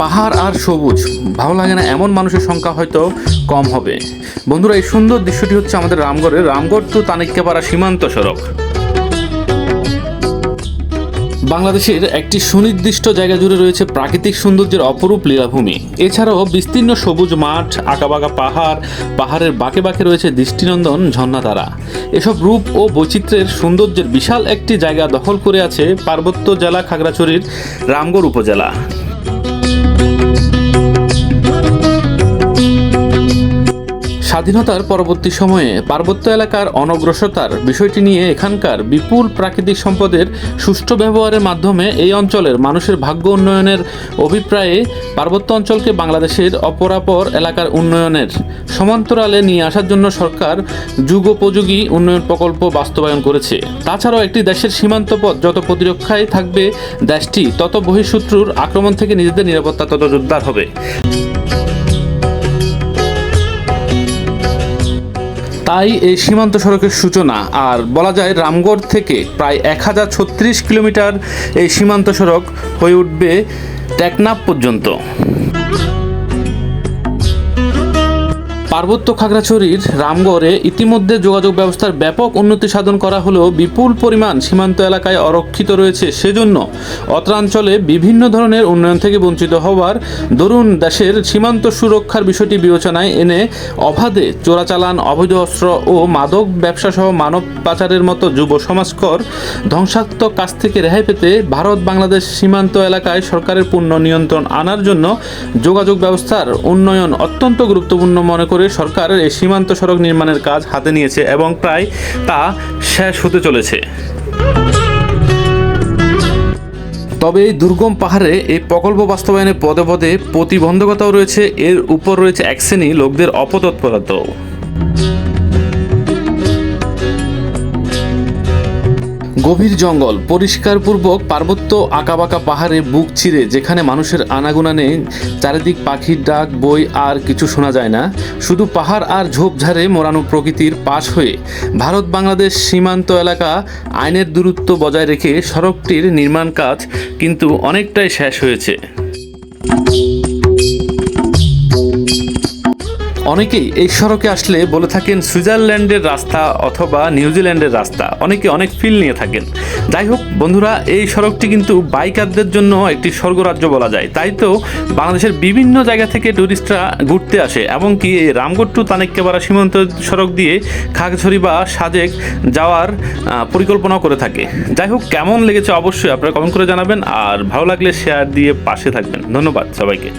পাহাড় আর সবুজ। ভালো লাগে না এমন মানুষের সংখ্যা হয়তো কম হবে। বন্ধুরা, এই সুন্দর দৃশ্যটি হচ্ছে আমাদের রামগড়ের রামগড় টু তানিক্যাপাড়া সীমান্ত সড়ক। বাংলাদেশের একটি সুনির্দিষ্ট জায়গা জুড়ে রয়েছে প্রাকৃতিক সৌন্দর্যের অপরূপ লীলাভূমি। এছাড়াও বিস্তীর্ণ সবুজ মাঠ, আঁকাবাঁকা পাহাড়, পাহাড়ের বাঁকে বাঁকে রয়েছে দৃষ্টিনন্দন ঝর্ণাধারা। এসব রূপ ও বৈচিত্র্যের সৌন্দর্যের বিশাল একটি জায়গা দখল করে আছে পার্বত্য জেলা খাগড়াছড়ির রামগড় উপজেলা। Thank you. স্বাধীনতার পরবর্তী সময়ে পার্বত্য এলাকার অনগ্রসরতার বিষয়টি নিয়ে এখানকার বিপুল প্রাকৃতিক সম্পদের সুষ্ঠু ব্যবহারের মাধ্যমে এই অঞ্চলের মানুষের ভাগ্য উন্নয়নের অভিপ্রায়ে পার্বত্য অঞ্চলকে বাংলাদেশের অপরাপর এলাকার উন্নয়নের সমান্তরালে নিয়ে আসার জন্য সরকার যুগোপযোগী উন্নয়ন প্রকল্প বাস্তবায়ন করেছে। তাছাড়াও একটি দেশের সীমান্ত পথ যত প্রতিরক্ষায় থাকবে, দেশটি তত বহিঃশত্রুর আক্রমণ থেকে নিজেদের নিরাপত্তা তত জোরদার হবে। তাই এই সীমান্ত সড়কের সূচনা, আর বলা যায় রামগড় থেকে প্রায় এক হাজার ছত্রিশ কিলোমিটার এই সীমান্ত সড়ক হয়ে উঠবে টেকনাপ পর্যন্ত। পার্বত্য খাগড়াছড়ির রামগড়ে ইতিমধ্যে যোগাযোগ ব্যবস্থার ব্যাপক উন্নতি সাধন করা হলেও বিপুল পরিমাণ সীমান্ত এলাকায় অরক্ষিত রয়েছে সেজন্য অত্রাঞ্চলে বিভিন্ন ধরনের উন্নয়ন থেকে বঞ্চিত হওয়ার দরুন দেশের সীমান্ত সুরক্ষার বিষয়টি বিবেচনায় এনে অবাধে চোরাচালান, অবৈধ অস্ত্র ও মাদক ব্যবসা সহ মানব পাচারের মতো যুব সমাজকর ধ্বংসাত্মক কাজ থেকে রেহাই পেতে ভারত বাংলাদেশ সীমান্ত এলাকায় সরকারের পূর্ণ নিয়ন্ত্রণ আনার জন্য যোগাযোগ ব্যবস্থার উন্নয়ন অত্যন্ত গুরুত্বপূর্ণ মনে করে সরকার এই সীমান্ত সড়ক নির্মাণের কাজ হাতে নিয়েছে এবং প্রায় তা শেষ হতে চলেছে। তবে এই দুর্গম পাহাড়ে এই প্রকল্প বাস্তবায়নে পদে পদে প্রতিবন্ধকতাও রয়েছে। এর উপর রয়েছে এক শ্রেণি লোকদের অপতৎপরতাও। গভীর জঙ্গল, পরিষ্কারপূর্বক পার্বত্য আঁকাবাঁকা পাহাড়ে বুক ছিঁড়ে, যেখানে মানুষের আনাগোনা নেই, চারিদিক পাখির ডাক, বই আর কিছু শোনা যায় না। শুধু পাহাড় আর ঝোপঝাড়ে মোড়ানো প্রকৃতির পাশ হয়ে ভারত বাংলাদেশ সীমান্ত এলাকা আইনের দূরত্ব বজায় রেখে সড়কটির নির্মাণ কাজ কিন্তু অনেকটাই শেষ হয়েছে। অনেকেই এই সড়কে আসলে বলে থাকেন সুইজারল্যান্ডের রাস্তা অথবা নিউজিল্যান্ডের রাস্তা। অনেকে অনেক ফিল নিয়ে থাকেন। যাই হোক, বন্ধুরা, এই সড়কটি কিন্তু বাইকারদের জন্য একটি স্বর্গরাজ্য বলা যায়। তাই তো বাংলাদেশের বিভিন্ন জায়গা থেকে টুরিস্টরা ঘুরতে আসে, এমনকি এই রামগড় টু তানেক্কেপাড়া সীমান্ত সড়ক দিয়ে খাগছড়ি বা সাজেক যাওয়ার পরিকল্পনা করে থাকে। যাই হোক, কেমন লেগেছে অবশ্যই আপনারা কমেন্ট করে জানাবেন, আর ভালো লাগলে শেয়ার দিয়ে পাশে থাকবেন। ধন্যবাদ সবাইকে।